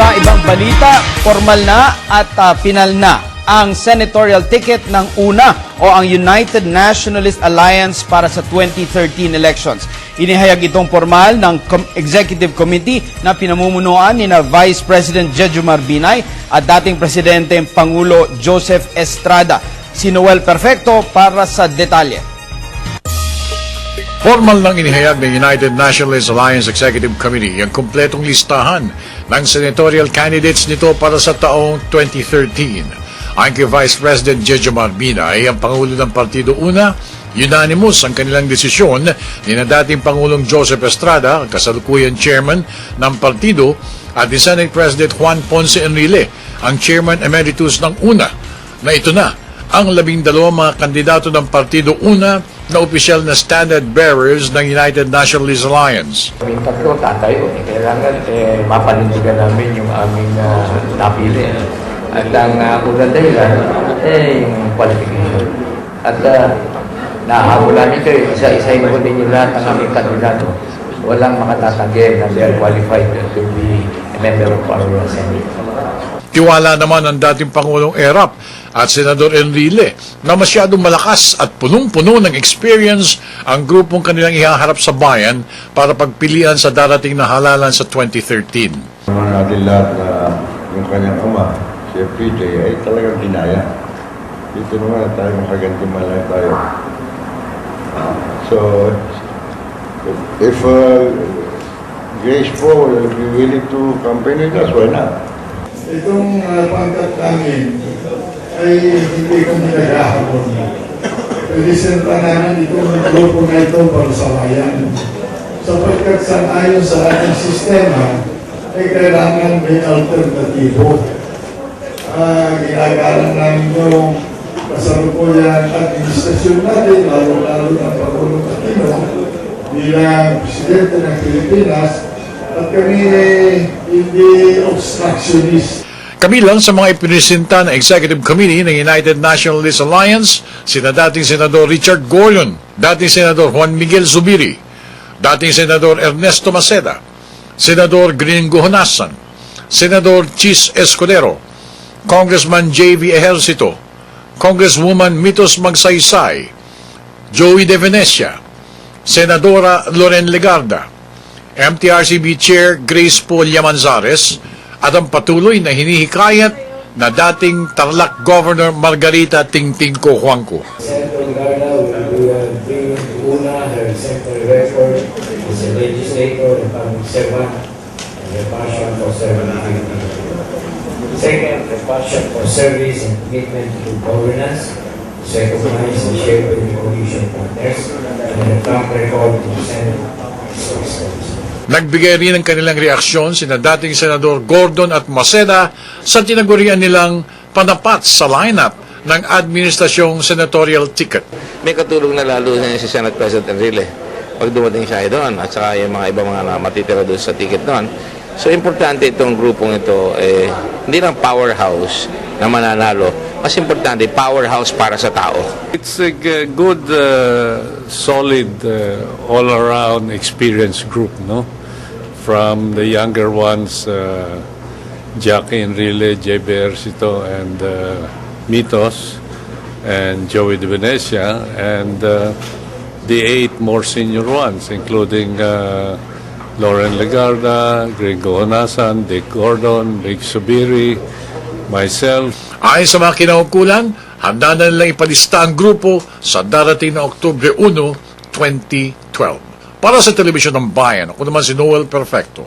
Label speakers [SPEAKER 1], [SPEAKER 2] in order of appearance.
[SPEAKER 1] Sa ibang balita, formal na at ah, pinal na ang senatorial ticket ng UNA o ang United Nationalist Alliance para sa 2013 elections. Inihayag itong formal ng Com- Executive Committee na pinamumunuan ni na Vice President Jejomar Binay at dating Presidente Pangulo Joseph Estrada. Si Noel Perfecto para sa detalye.
[SPEAKER 2] Formal nang inihayag ng United Nationalist Alliance Executive Committee ang kumpletong listahan ng senatorial candidates nito para sa taong 2013. Ayon kay Vice President Jejomar Binay, ang Pangulo ng Partido Una, unanimous ang kanilang desisyon ni na dating Pangulong Joseph Estrada, kasalukuyan chairman ng partido, at ni Senate President Juan Ponce Enrile, ang chairman emeritus ng Una, na ito na ang labing dalawang mga kandidato ng Partido Una na opisyal na standard bearers ng United Nationalist Alliance.
[SPEAKER 3] Kaming tatlo tatayo. Eh, kailangan eh, mapanindigan namin yung aming uh, napili. At ang uh, unang dahilan, eh, yung qualification. At uh, nahabol namin kayo, isa-isahin ko ninyo lahat ng aming kandidato. Walang makatatagay na they are qualified to be a member of our Senate.
[SPEAKER 2] Tiwala naman ang dating Pangulong Erap at Senador Enrile na masyadong malakas at punong-puno ng experience ang grupong kanilang ihaharap sa bayan para pagpilian sa darating na halalan sa 2013.
[SPEAKER 4] Naman natin lahat na yung kanyang ama, si PJ, ay talagang ginaya. Dito naman tayo makaganti man lang tayo. So, if uh, Grace po will be willing to campaign with us, why not?
[SPEAKER 5] Itong uh, pangkat namin ay hindi kami naghahabon. Presenta namin itong grupo na ito para sa bayan. Sapagkat sa ayon sa ating sistema, ay kailangan may alternatibo. Uh, ginagalang namin yung kasalukuyan administrasyon natin, lalo-lalo ng Pangulong Aquino, bilang Presidente ng Pilipinas, at kami ay hindi obstructionist.
[SPEAKER 2] Kabilang sa mga ipinisenta ng Executive Committee ng United Nationalist Alliance, sina dating Senador Richard Gordon, dating Senador Juan Miguel Zubiri, dating Senador Ernesto Maceda, Senador Gringo Honasan, Senador Chis Escudero, Congressman J.V. Ejercito, Congresswoman Mitos Magsaysay, Joey De Venecia, Senadora Loren Legarda, MTRCB Chair Grace Paul Yamanzares at ang patuloy na hinihikayat na dating Tarlac Governor Margarita Tingtingko Huangco.
[SPEAKER 6] Senator Garda will bring Una her exemplary record as a and public for serving the. Second, her passion for service and commitment to governance is recognized and shared with the coalition partners and her track record the Senate.
[SPEAKER 2] Nagbigay rin ng kanilang reaksyon sina dating Senador Gordon at Maceda sa tinagurian nilang panapat sa lineup ng administrasyong senatorial ticket.
[SPEAKER 7] may katulong na lalo na si Senate President Enrile pag dumating siya doon at saka yung mga ibang mga matitira doon sa ticket doon. So importante itong grupong ito, eh, hindi lang powerhouse na mananalo, mas importante powerhouse para sa tao.
[SPEAKER 8] It's a good, uh, solid, uh, all-around experienced group, no? From the younger ones, uh, Jackie Enrile, J.B. Ercito, and uh, Mitos, and Joey De Venecia, and uh, the eight more senior ones, including uh, Lauren Legarda, Gringo Honasan, Dick Gordon, Big Subiri, myself,
[SPEAKER 2] Ayon sa mga kinaukulan, handa na nilang ipalista ang grupo sa darating na Oktubre 1, 2012. Para sa Telebisyon ng Bayan, ako naman si Noel Perfecto.